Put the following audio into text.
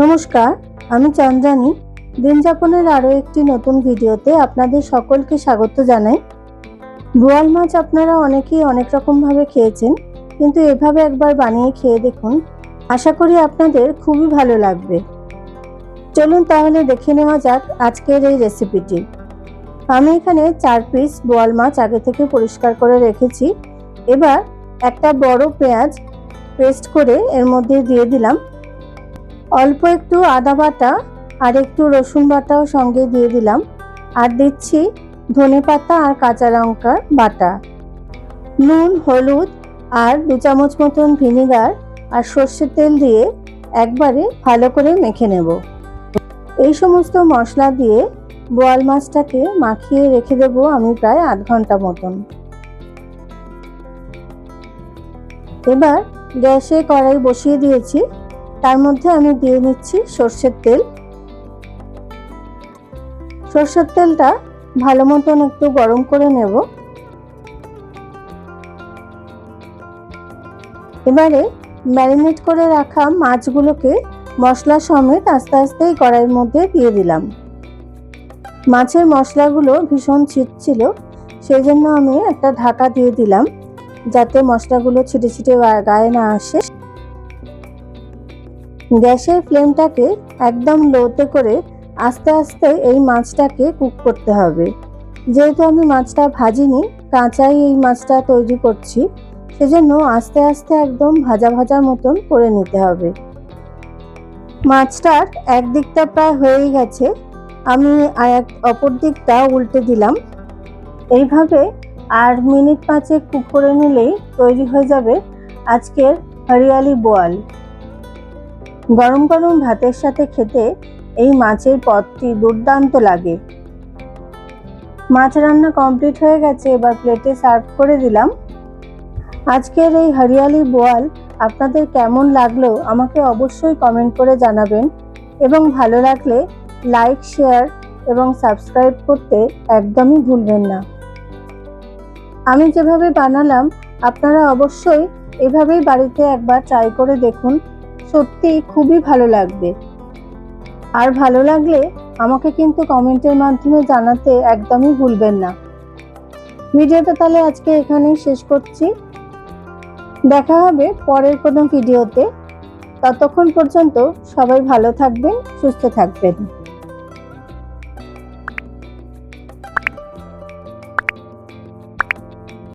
নমস্কার, আমি চন্দ্রানী। দিনযাপনের আরও একটি নতুন ভিডিওতে আপনাদের সকলকে স্বাগত জানাই। বোয়াল মাছ আপনারা অনেকেই অনেক রকমভাবে খেয়েছেন, কিন্তু এভাবে একবার বানিয়ে খেয়ে দেখুন, আশা করি আপনাদের খুবই ভালো লাগবে। চলুন তাহলে দেখে নেওয়া যাক আজকের এই রেসিপিটি। আমি এখানে চার পিস বোয়াল মাছ আগে থেকে পরিষ্কার করে রেখেছি। এবার একটা বড় পেঁয়াজ পেস্ট করে এর মধ্যে দিয়ে দিলাম। অল্প একটু আদা বাটা আর একটু রসুন বাটাও সঙ্গে দিয়ে দিলাম। আর দিচ্ছি ধনে পাতা আর কাঁচা লঙ্কার বাটা। নুন, হলুদ আর দু চামচ মতন ভিনিগার আর সর্ষের তেল দিয়ে একবারে ভালো করে মেখে নেব। এই সমস্ত মশলা দিয়ে বোয়াল মাছটাকে মাখিয়ে রেখে দেবো আমি প্রায় আধ ঘণ্টা মতন। এবার গ্যাসে কড়াই বসিয়ে দিয়েছি। তার মধ্যে আমি দিয়ে নিচ্ছি সর্ষের তেল। সর্ষের তেলটা ভালো মতন একটু গরম করে নেব। এবারে ম্যারিনেট করে রাখা মাছগুলোকে মশলা সমেত আস্তে আস্তে এই কড়াইয়ের মধ্যে দিয়ে দিলাম। মাছের মশলাগুলো ভীষণ ছিটছিল সেই জন্য আমি একটা ঢাকা দিয়ে দিলাম, যাতে মশলাগুলো ছিটে ছিটে গায়ে না আসে। গ্যাসের ফ্লেমটাকে একদম লোতে করে আস্তে আস্তে এই মাছটাকে কুক করতে হবে। যেহেতু আমি মাছটা ভাজিনি, কাঁচাই এই মাছটা তৈরি করছি, সেজন্য আস্তে আস্তে একদম ভাজা ভাজার মতন করে নিতে হবে। মাছটার একদিকটা প্রায় হয়েই গেছে, আমি আর এক অপর দিকটা উল্টে দিলাম। এইভাবে আর মিনিট পাঁচে কুক করে নিলেই তৈরি হয়ে যাবে আজকের হরিয়ালি বোয়াল। গরম গরম ভাতের সাথে খেতে এই মাছের পদটি দুর্দান্ত লাগে। মাছ রান্না কমপ্লিট হয়ে গেছে, এবার প্লেটে সার্ভ করে দিলাম। আজকের এই হরিয়ালি বোয়াল আপনাদের কেমন লাগল আমাকে অবশ্যই কমেন্ট করে জানাবেন এবং ভালো লাগলে লাইক শেয়ার এবং সাবস্ক্রাইব করতে একদমই ভুলবেন না। আমি যেভাবে বানালাম, আপনারা অবশ্যই এভাবেই বাড়িতে একবার ট্রাই করে দেখুন। সত্যি খুবই ভালো লাগবে। আর ভালো লাগলে আমাকে কিন্তু কমেন্টের মাধ্যমে জানাতে একদমই ভুলবেন না। ভিডিওটা তাহলে আজকে এখানেই শেষ করছি। দেখা হবে পরের কোনো ভিডিওতে। ততক্ষণ পর্যন্ত সবাই ভালো থাকবেন, সুস্থ থাকবেন।